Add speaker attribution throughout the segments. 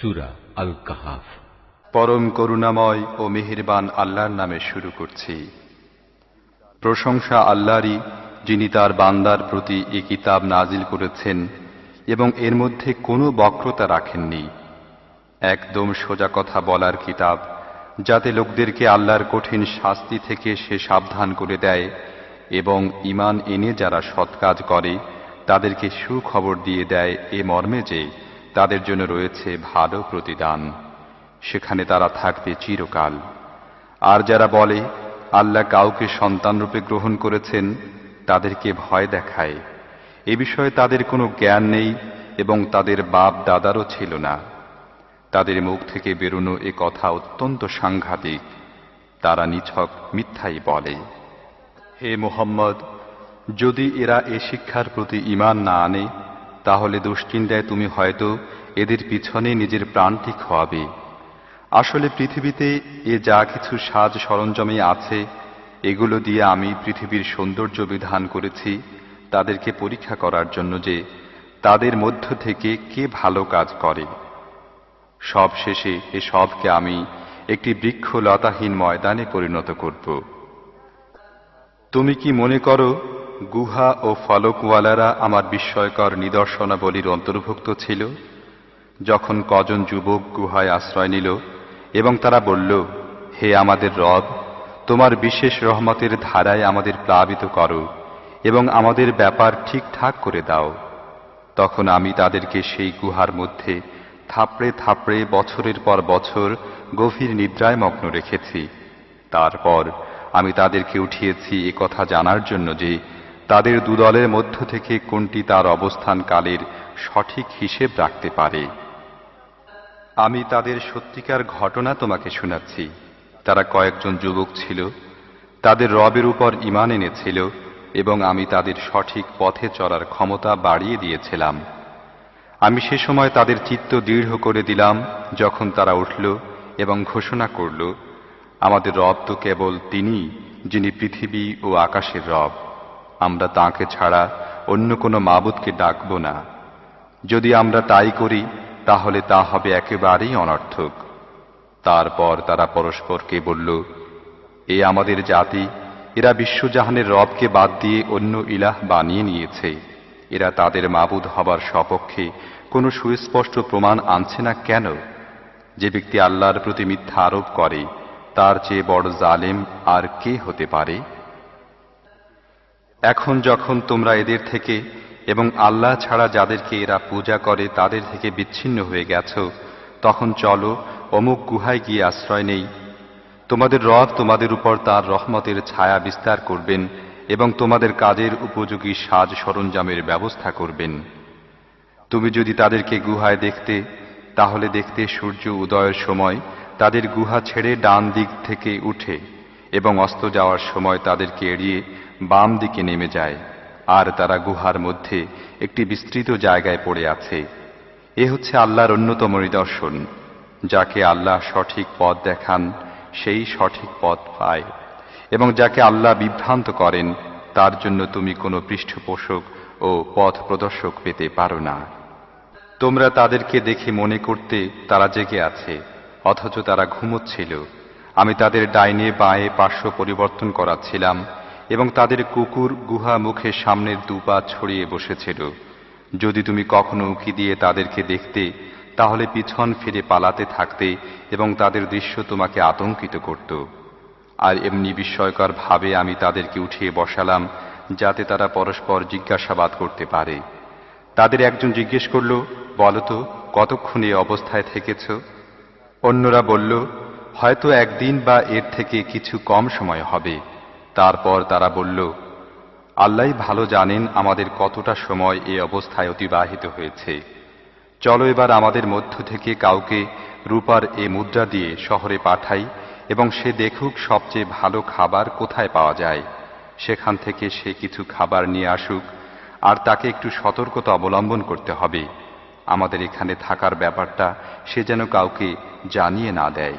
Speaker 1: সুরা আল কাহাফ
Speaker 2: পরম করুণাময় ও মেহেরবান আল্লাহর নামে শুরু করছি। প্রশংসা আল্লাহরই, যিনি তার বান্দার প্রতি এ কিতাব নাজিল করেছেন এবং এর মধ্যে কোনো বক্রতা রাখেননি। একদম সোজা কথা বলার কিতাব, যাতে লোকদেরকে আল্লাহর কঠিন শাস্তি থেকে সে সাবধান করে দেয় এবং ইমান এনে যারা সৎ কাজ করে, তাদেরকে সুখবর দিয়ে দেয় এ মর্মে যে তাদের জন্য রয়েছে ভালো প্রতিদান। সেখানে তারা থাকবে চিরকাল। আর যারা বলে, আল্লাহ কাউকে সন্তানরূপে গ্রহণ করেছেন, তাদেরকে ভয় দেখায়। এ বিষয়ে তাদের কোনো জ্ঞান নেই এবং তাদের বাপ দাদারও ছিল না। তাদের মুখ থেকে বেরোনো এ কথা অত্যন্ত সাংঘাতিক। তারা নিছক মিথ্যাই বলে। হে মোহাম্মদ, যদি এরা এ শিক্ষার প্রতি ইমান না আনে তাহলে দুশ্চিন্তায় তুমি হয়তো এদের পিছনে নিজের প্রাণটি খোয়াবে আসলে পৃথিবীতে এ যা কিছু সাজ সরঞ্জামে আছে, এগুলো দিয়ে আমি পৃথিবীর সৌন্দর্য বিধান করেছি তাদেরকে পরীক্ষা করার জন্য যে তাদের মধ্য থেকে কে ভালো কাজ করে। সব শেষে এ সবকে আমি একটি বৃক্ষ লতাহীন ময়দানে পরিণত করব। তুমি কি মনে করো গুহা ও ফলকওয়ালারা আমার বিস্ময়কর নিদর্শনাবলীর অন্তর্ভুক্ত ছিল। যখন কজন যুবক গুহায় আশ্রয় নিল এবং তারা বলল, হে আমাদের রব, তোমার বিশেষ রহমতের ধারায় আমাদের প্লাবিত করো এবং আমাদের ব্যাপার ঠিকঠাক করে দাও। তখন আমি তাদেরকে সেই গুহার মধ্যে থাপড়ে থাপড়ে বছরের পর বছর গভীর নিদ্রায় মগ্ন রেখেছি। তারপর আমি তাদেরকে উঠিয়েছি এ কথা জানার জন্য যে তাদের দুদলের মধ্য থেকে কোনটি তার অবস্থান কালের সঠিক হিসেব রাখতে পারে। আমি তাদের সত্যিকার ঘটনা তোমাকে শোনাচ্ছি। তারা কয়েকজন যুবক ছিল, তাদের রবের উপর ইমান এনেছিল এবং আমি তাদের সঠিক পথে চলার ক্ষমতা বাড়িয়ে দিয়েছিলাম। আমি সে সময় তাদের চিত্ত দৃঢ় করে দিলাম যখন তারা উঠল এবং ঘোষণা করল, আমাদের রব তো কেবল তিনি যিনি পৃথিবী ও আকাশের রব। আমরা তাকে ছাড়া অন্য কোনো মাবুদকে ডাকব না। যদি আমরা তাই করি, তাহলে তা হবে একেবারেই অনর্থক। তারপর তারা পরস্পরকে বলল, এ আমাদের জাতি, এরা বিশ্বজাহানের রবকে বাদ দিয়ে অন্য ইলাহ বানিয়ে নিয়েছে। এরা তাদের মাবুদ হবার সপক্ষে কোনো সুস্পষ্ট প্রমাণ আনছে না কেন? যে ব্যক্তি আল্লাহর প্রতি মিথ্যা আরোপ করে, তার চেয়ে বড় জালেম আর কে হতে পারে? এখন যখন তোমরা এদের থেকে এবং আল্লাহ ছাড়া যাদেরকে এরা পূজা করে তাদের থেকে বিচ্ছিন্ন হয়ে গেছ, তখন চলো, অমুক গুহায় গিয়ে আশ্রয় নেই। তোমাদের রব তোমাদের উপর তার রহমতের ছায়া বিস্তার করবেন এবং তোমাদের কাজের উপযোগী সাজ সরঞ্জামের ব্যবস্থা করবেন। তুমি যদি তাদেরকে গুহায় দেখতে, তাহলে দেখতে সূর্য উদয়ের সময় তাদের গুহা ছেড়ে ডান দিক থেকে উঠে। এবং অস্ত যাওয়ার সময় তাদেরকে এড়িয়ে বাম দিকে নেমে যায়, আর তারা গুহার মধ্যে একটি বিস্তৃত জায়গায় পড়ে আছে। এ হচ্ছে আল্লাহর অন্যতম নিদর্শন, যাকে আল্লাহ সঠিক পথ দেখান, সেই সঠিক পথ পায়। এবং যাকে আল্লাহ বিভ্রান্ত করেন, তার জন্য তুমি কোনো পৃষ্ঠপোষক ও পথ প্রদর্শক পেতে পারো না। তোমরা তাদেরকে দেখে মনে করতে তারা জেগে আছে, অথচ তারা ঘুমোচ্ছিল। আমি তাদের ডাইনে বাঁয়ে পার্শ্ব পরিবর্তন করাচ্ছিলাম এবং তাদের কুকুর গুহা মুখে সামনের দুপা ছড়িয়ে বসেছিল। যদি তুমি কখনো উঁকি দিয়ে তাদেরকে দেখতে, তাহলে পিছন ফিরে পালাতে থাকতে এবং তাদের দৃশ্য তোমাকে আতঙ্কিত করত। আর এমনি বিস্ময়কর ভাবে আমি তাদেরকে উঠিয়ে বসালাম, যাতে তারা পরস্পর জিজ্ঞাসাবাদ করতে পারে। তাদের একজন জিজ্ঞেস করল বলতো কতক্ষণ এই অবস্থায় থেকেছ? অন্যরা বলল হয়তো একদিন বা এর থেকে কিছু কম সময় হবে। তারপর তারা বলল, আল্লাহ ভালো জানেন আমাদের কতটা সময় এ অবস্থায় অতিবাহিত হয়েছে। চলো এবার আমাদের মধ্য থেকে কাউকে রূপার এ মুদ্রা দিয়ে শহরে পাঠাই এবং সে দেখুক সবচেয়ে ভালো খাবার কোথায় পাওয়া যায়। সেখান থেকে সে কিছু খাবার নিয়ে আসুক, আর তাকে একটু সতর্কতা অবলম্বন করতে হবে। আমাদের এখানে থাকার ব্যাপারটা সে যেন কাউকে জানিয়ে না দেয়।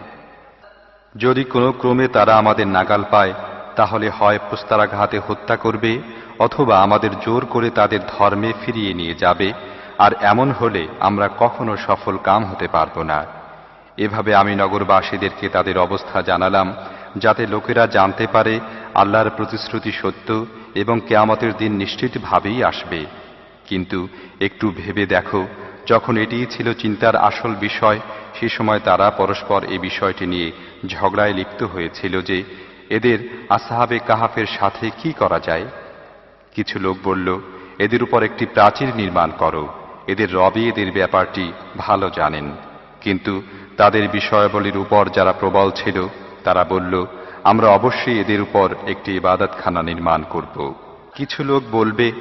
Speaker 2: যদি কোনো ক্রমে তারা আমাদের নাগাল পায়, তাহলে হয় প্রস্তারাঘাতে হত্যা করবে অথবা আমাদের জোর করে তাদের ধর্মে ফিরিয়ে নিয়ে যাবে, আর এমন হলে আমরা কখনো সফল কাম হতে পারব না। এভাবে আমি নগরবাসীদেরকে তাদের অবস্থা জানালাম, যাতে লোকেরা জানতে পারে আল্লাহর প্রতিশ্রুতি সত্য এবং কেয়ামতের দিন নিশ্চিতভাবেই আসবে। কিন্তু একটু ভেবে দেখো যখন এটিই ছিল চিন্তার আসল বিষয়, সে সময় তারা পরস্পর এই বিষয়টি নিয়ে ঝগড়ায় লিপ্ত হয়েছিল যে এদের আসাহাবে কাহাফের সাথে কি করা যায়। কিছু লোক বলল, এদের উপর একটি প্রাচীর নির্মাণ করো। এদের রবি এদের ব্যাপারটি ভালো জানেন। কিন্তু তাদের বিষয়াবলীর উপর যারা প্রবল ছিল, তারা বলল, আমরা অবশ্যই এদের উপর একটি ইবাদতখানা নির্মাণ করব। কিছু লোক বলবে,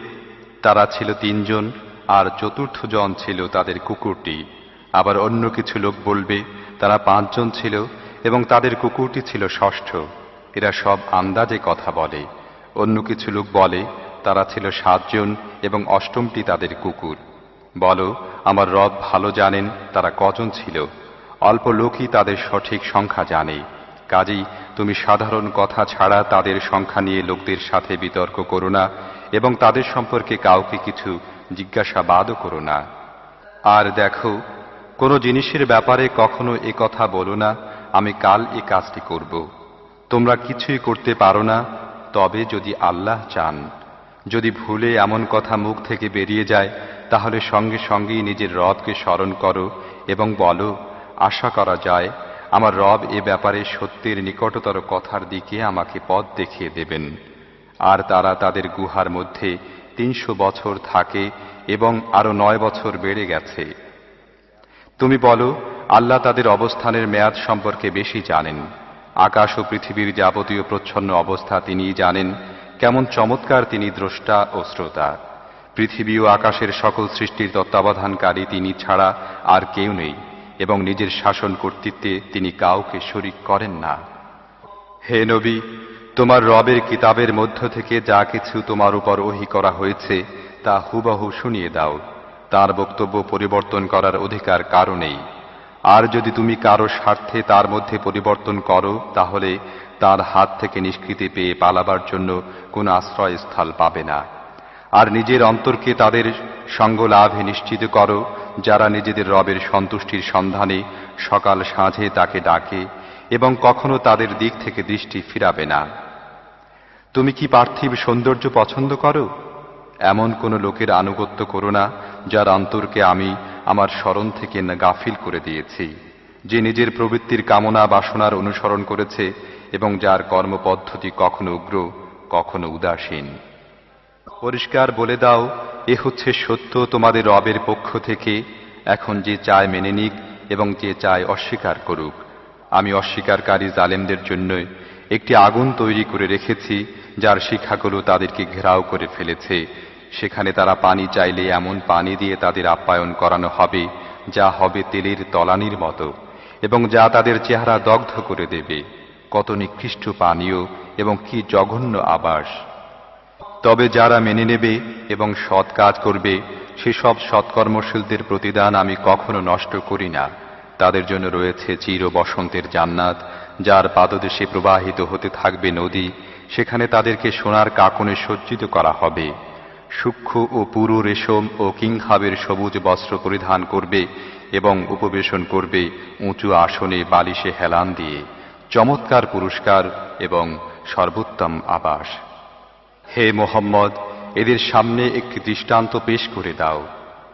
Speaker 2: তারা ছিল তিনজন আর চতুর্থ জন ছিল তাদের কুকুরটি। আবার অন্য কিছু লোক বলবে, তারা পাঁচজন ছিল এবং তাদের কুকুরটি ছিল ষষ্ঠ। এরা সব আন্দাজে কথা বলে। অন্য কিছু লোক বলে, তারা ছিল সাতজন এবং অষ্টমটি তাদের কুকুর। বলো, আমার রব ভালো জানেন তারা কজন ছিল। অল্প লোকই তাদের সঠিক সংখ্যা জানে। কাজেই তুমি সাধারণ কথা ছাড়া তাদের সংখ্যা নিয়ে লোকদের সাথে বিতর্ক করো না এবং তাদের সম্পর্কে কাউকে কিছু জিজ্ঞাসাবাদও করো না। আর দেখো, কোনো জিনিসের ব্যাপারে কখনো এ কথা বলো না, আমি কাল এ কাজটি করব। তোমরা কিছুই করতে পারো না, তবে যদি আল্লাহ চান। যদি ভুলে এমন কথা মুখ থেকে বেরিয়ে যায়, তাহলে সঙ্গে সঙ্গেই নিজের রবকে স্মরণ করো এবং বলো, আশা করা যায়, আমার রব এ ব্যাপারে সত্যের নিকটতর কথার দিকে আমাকে পথ দেখিয়ে দেবেন। আর তারা তাদের গুহার মধ্যে তিনশো বছর থাকে এবং আরও নয় বছর বেড়ে গেছে। তুমি বলো, আল্লাহ তাদের অবস্থানের মেয়াদ সম্পর্কে বেশি জানেন। আকাশ ও পৃথিবীর যাবতীয় প্রচ্ছন্ন অবস্থা তিনিই জানেন, কেমন চমৎকার তিনি দ্রষ্টা ও শ্রোতা। পৃথিবী ও আকাশের সকল সৃষ্টির তত্ত্বাবধানকারী তিনি ছাড়া আর কেউ নেই, এবং নিজের শাসন কর্তৃত্বে তিনি কাউকে শরিক করেন না। হে নবী তোমার রবের কিতাবের মধ্য থেকে যা কিছু তোমার উপর ওহি করা হয়েছে, তা হুবহু শুনিয়ে দাও। তার বক্তব্য পরিবর্তন করার অধিকার কারও নেই। আর যদি তুমি কারও স্বার্থে তার মধ্যে পরিবর্তন করো, তাহলে তার হাত থেকে নিষ্কৃতি পেয়ে পালাবার জন্য কোনো আশ্রয়স্থল পাবে না। আর নিজের অন্তরকে তাদের সঙ্গ লাভে নিশ্চিত করো, যারা নিজেদের রবের সন্তুষ্টির সন্ধানে সকাল সাঁঝে তাকে ডাকে এবং কখনো তাদের দিক থেকে দৃষ্টি ফিরাবে না। তুমি কি পার্থিব সৌন্দর্য পছন্দ করো? এমন কোন লোকের আনুগত্য করো না, যার অন্তরকে আমি আমার স্মরণ থেকে গাফিল করে দিয়েছি, যে নিজের প্রবৃত্তির কামনা বাসনার অনুসরণ করেছে এবং যার কর্মপদ্ধতি কখনো উগ্র, কখনো উদাসীন। পরিষ্কার বলে দাও, এ হচ্ছে সত্য তোমাদের রবের পক্ষ থেকে, এখন যে চায় মেনে নিক এবং যে চায় অস্বীকার করুক। আমি অস্বীকারকারী জালেমদের জন্য একটি আগুন তৈরি করে রেখেছি যার শিখাগুলো তাদেরকে ঘেরাও করে ফেলেছে, সেখানে তারা পানি চাইলে এমন পানি দিয়ে তাদের আপ্যায়ন করানো হবে, যা হবে তেলের তলানির মতো, এবং যা তাদের চেহারা দগ্ধ করে দেবে। কত নিকৃষ্ট পানীয় এবং কি জঘন্য আবাস। তবে যারা মেনে নেবে এবং সৎ কাজ করবে, সেসব সৎকর্মশীলদের প্রতিদান আমি কখনো নষ্ট করি না। তাদের জন্য রয়েছে চির বসন্তের জান্নাত, যার পাদদেশে প্রবাহিত হতে থাকবে নদী সেখানে তাদেরকে সোনার কাকনে সজ্জিত করা হবে। সূক্ষ্ম ও পুরু রেশম ও কিংখাবের সবুজ বস্ত্র পরিধান করবে এবং উপবেশন করবে উঁচু আসনে বালিশে হেলান দিয়ে। চমৎকার পুরস্কার এবং সর্বোত্তম আবাস। হে মোহাম্মদ, এদের সামনে একটি দৃষ্টান্ত পেশ করে দাও।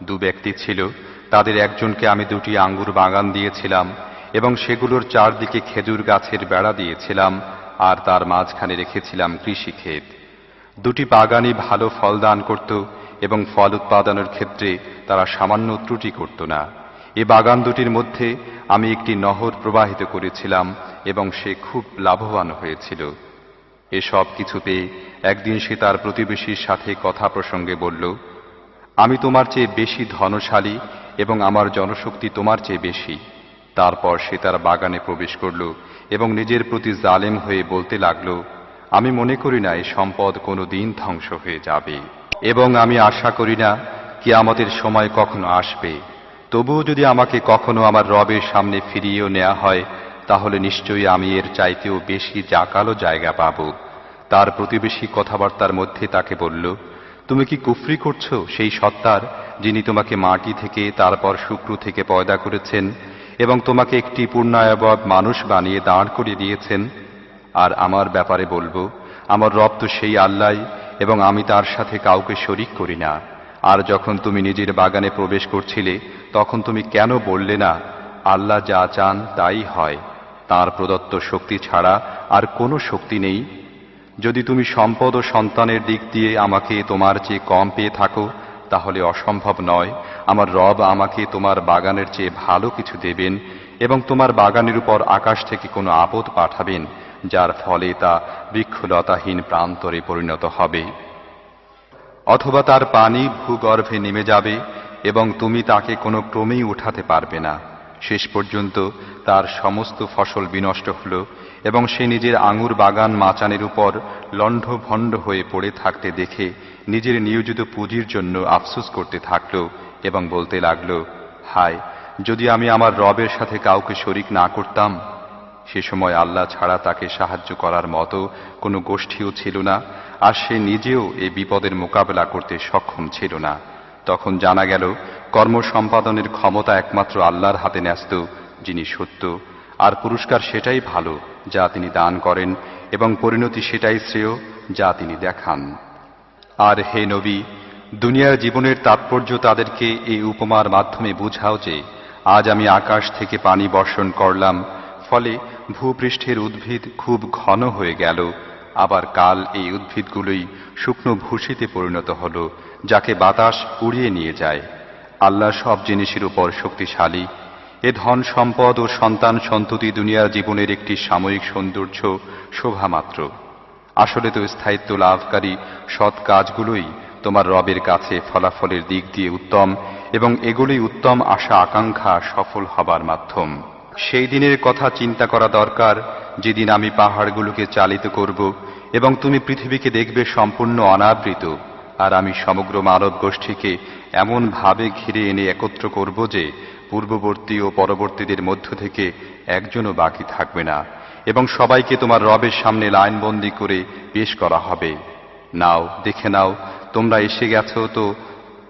Speaker 2: দু ব্যক্তি ছিল, তাদের একজনকে আমি দুটি আঙ্গুর বাগান দিয়েছিলাম এবং সেগুলোর চারদিকে খেজুর গাছের বেড়া দিয়েছিলাম। আর তার মাঝখানে রেখেছিলাম কৃষিক্ষেত দুটি বাগানই ভালো ফল দান করত এবং ফল উৎপাদনের ক্ষেত্রে তারা সামান্য ত্রুটি করত না। এ বাগান দুটির মধ্যে আমি একটি নহর প্রবাহিত করেছিলাম এবং সে খুব লাভবান হয়েছিল। এসব কিছু পেয়ে একদিন সে তার প্রতিবেশীর সাথে কথা প্রসঙ্গে বলল, আমি তোমার চেয়ে বেশি ধনশালী এবং আমার জনশক্তি তোমার চেয়ে বেশি। তারপর সে তার বাগানে প্রবেশ করল এবং নিজের প্রতি জালেম হয়ে বলতে লাগল, আমি মনে করি না এই সম্পদ কোনো দিন ধ্বংস হয়ে যাবে। এবং আমি আশা করি না কি আমাদের সময় কখনো আসবে। তবুও যদি আমাকে কখনো আমার রবের সামনে ফিরিয়েও নেওয়া হয়, তাহলে নিশ্চয়ই আমি এর চাইতেও বেশি জাকালো জায়গা পাব। তার প্রতিবেশী কথাবার্তার মধ্যে তাকে বলল, তুমি কি কুফরি করছ সেই সত্তার যিনি তোমাকে মাটি থেকে, তারপর শুক্র থেকে পয়দা করেছেন? এবং তোমাকে একটি পূর্ণায়বব মানুষ বানিয়ে দাঁড় করিয়ে দিয়েছেন। আর আমার ব্যাপারে বলব, আমার রব তো সেই আল্লাহ এবং আমি তার সাথে কাউকে শরিক করি না। আর যখন তুমি নিজের বাগানে প্রবেশ করছিলে, তখন তুমি কেন বললে না, আল্লাহ যা চান তাই হয়, তার প্রদত্ত শক্তি ছাড়া আর কোনো শক্তি নেই? যদি তুমি সম্পদ ও সন্তানের দিক দিয়ে আমাকে তোমার চেয়ে কম পেয়ে থাকো তাহলে অসম্ভব নয়, আমার রব আমাকে তোমার বাগানের চেয়ে ভালো কিছু দেবেন এবং তোমার বাগানের উপর আকাশ থেকে কোনো আপদ পাঠাবেন, যার ফলে তা বৃক্ষলতাহীন প্রান্তরে পরিণত হবে। অথবা তার পানি ভূগর্ভে নেমে যাবে এবং তুমি তাকে কোনো ক্রমেই উঠাতে পারবে না। শেষ পর্যন্ত তার সমস্ত ফসল বিনষ্ট হল এবং সে নিজের আঙুর বাগান মাচানের উপর লণ্ডভণ্ড হয়ে পড়ে থাকতে দেখে নিজের নিয়োজিত পুঁজির জন্য আফসোস করতে থাকল এবং বলতে লাগল, হায়, যদি আমি আমার রবের সাথে কাউকে শরিক না করতাম, সে সময় আল্লাহ ছাড়া তাকে সাহায্য করার মতো কোনো গোষ্ঠীও ছিল না, আর সে নিজেও এই বিপদের মোকাবেলা করতে সক্ষম ছিল না। তখন জানা গেল, কর্ম সম্পাদনের ক্ষমতা একমাত্র আল্লাহর হাতে ন্যস্ত, যিনি সত্য, আর পুরস্কার সেটাই ভালো, যা তিনি দান করেন এবং পরিণতি সেটাই শ্রেয়, যা তিনি দেখান। আর হে নবী, দুনিয়ার জীবনের তাৎপর্য তাদেরকে এই উপমার মাধ্যমে বুঝাও যে, আজ আমি আকাশ থেকে পানি বর্ষণ করলাম, ফলে ভূপৃষ্ঠের উদ্ভিদ খুব ঘন হয়ে গেল, আবার কাল এই উদ্ভিদগুলোই শুকনো ভূষিতে পরিণত হল, যাকে বাতাস উড়িয়ে নিয়ে যায়। আল্লাহ সব জিনিসের উপর শক্তিশালী। এ ধন সম্পদ ও সন্তান সন্ততি দুনিয়ার জীবনের একটি সাময়িক সৌন্দর্য শোভা মাত্র আসলে তো স্থায়িত্ব লাভকারী সৎ কাজগুলোই তোমার রবের কাছে ফলাফলের দিক দিয়ে উত্তম এবং এগুলোই উত্তম আশা আকাঙ্ক্ষা সফল হবার মাধ্যম। সেই দিনের কথা চিন্তা করা দরকার, যেদিন আমি পাহাড়গুলোকে চালিত করব এবং তুমি পৃথিবীকে দেখবে সম্পূর্ণ অনাবৃত। আর আমি সমগ্র মানব গোষ্ঠীকে এমন ভাবে ঘিরে এনে একত্র করব যে, পূর্ববর্তী ও পরবর্তীদের মধ্য থেকে একজনও বাকি থাকবে না। এবং সবাইকে তোমার রবের সামনে লাইনবন্দি করে পেশ করা হবে। নাও, দেখে নাও, তোমরা এসে গেছো তো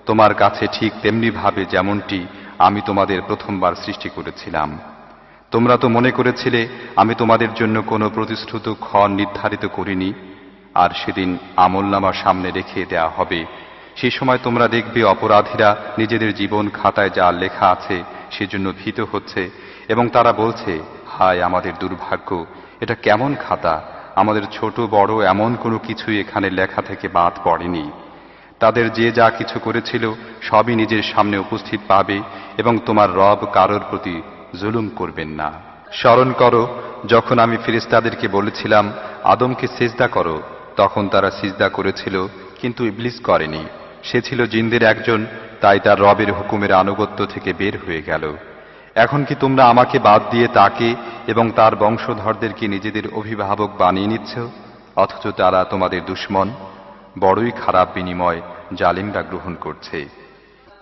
Speaker 2: তোমার কাছে ঠিক তেমনি ভাবে যেমনটি আমি তোমাদের প্রথমবার সৃষ্টি করেছিলাম। তোমরা তো মনে করেছিলে, আমি তোমাদের জন্য কোনো প্রতিশ্রুত ক্ষণ নির্ধারিত করিনি, আর সেদিন আমলনামার সামনে রেখে দেয়া হবে। সে সময় তোমরা দেখবে অপরাধীরা নিজেদের জীবন খাতায় যা লেখা আছে সেজন্য ভীত হচ্ছে, এবং তারা বলছে হায় আমাদের দুর্ভাগ্য, এটা কেমন খাতা? আমাদের ছোট, বড় এমন কোনো কিছুই এখানে লেখা থেকে বাদ পড়েনি। তাদের যে যা কিছু করেছিল, সবই নিজের সামনে উপস্থিত পাবে এবং তোমার রব কারোর প্রতি জুলুম করবেন না। স্মরণ করো, যখন আমি ফিরিস্তাদেরকে বলেছিলাম, আদমকে সিজদা করো, তখন তারা সিজদা করেছিল, কিন্তু ইবলিস করেনি। সে ছিল জিনদের একজন, তাই তার রবের হুকুমের আনুগত্য থেকে বের হয়ে গেল। এখন কি তোমরা আমাকে বাদ দিয়ে তাকে এবং তার বংশধরদেরকে নিজেদের অভিভাবক বানিয়ে নিচ্ছ? অথচ তারা তোমাদের দুশ্মন। বড়ই খারাপ বিনিময় জালিমরা গ্রহণ করছে।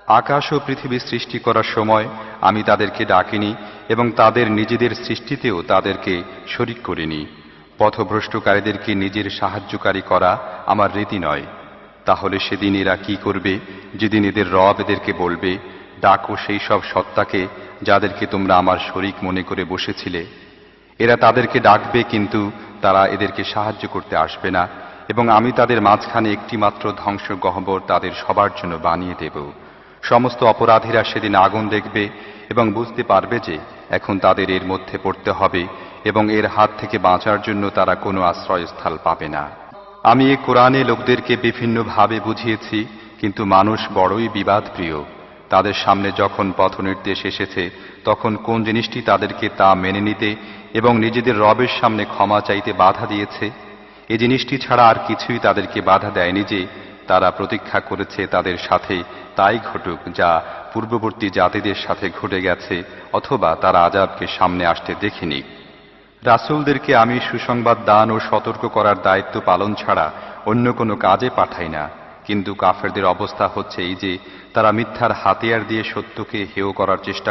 Speaker 2: আকাশ ও পৃথিবী সৃষ্টি করার সময় আমি তাদেরকে ডাকিনি এবং তাদের নিজেদের সৃষ্টিতেও তাদেরকে শরিক করিনি। পথভ্রষ্টকারীদেরকে নিজের সাহায্যকারী করা আমার রীতি নয়। তাহলে সেদিন এরা কি করবে? যেদিন এদের রব এদেরকে বলবে, ডাকো সেই সব সত্তাকে যাদেরকে তোমরা আমার শরিক মনে করে বসেছিলে, এরা তাদেরকে ডাকবে কিন্তু তারা এদেরকে সাহায্য করতে আসবে না, এবং আমি তাদের মাঝখানে একটিমাত্র ধ্বংস গহ্বর তাদের সবার জন্য বানিয়ে দেব। সমস্ত অপরাধীরা সেদিন আগুন দেখবে এবং বুঝতে পারবে যে এখন তাদের এর মধ্যে পড়তে হবে এবং এর হাত থেকে বাঁচার জন্য তারা কোনো আশ্রয়স্থল পাবে না। আমি এ কোরআনে লোকদেরকে বিভিন্নভাবে বুঝিয়েছি, কিন্তু মানুষ বড়ই বিবাদপ্রিয়। তাদের সামনে যখন পথ নির্দেশ এসেছে, তখন কোন জিনিসটি তাদেরকে তা মেনে নিতে এবং নিজেদের রবের সামনে ক্ষমা চাইতে বাধা দিয়েছে? এ জিনিসটি ছাড়া আর কিছুই তাদেরকে বাধা দেয়নি যে তারা প্রতীক্ষা করেছে তাদের সাথে তাই ঘটুক, যা পূর্ববর্তী জাতিদের সাথে ঘটে গেছে অথবা তারা আজাবকে সামনে আসতে দেখেনি। রাসূলদেরকে আমি সুসংবাদ দান ও সতর্ক করার দায়িত্ব পালন ছাড়া অন্য কোনো কাজে পাঠাই না। কিন্তু কাফেরদের অবস্থা হচ্ছে এই যে তারা মিথ্যার হাতিয়ার দিয়ে সত্যকে হেয় করার চেষ্টা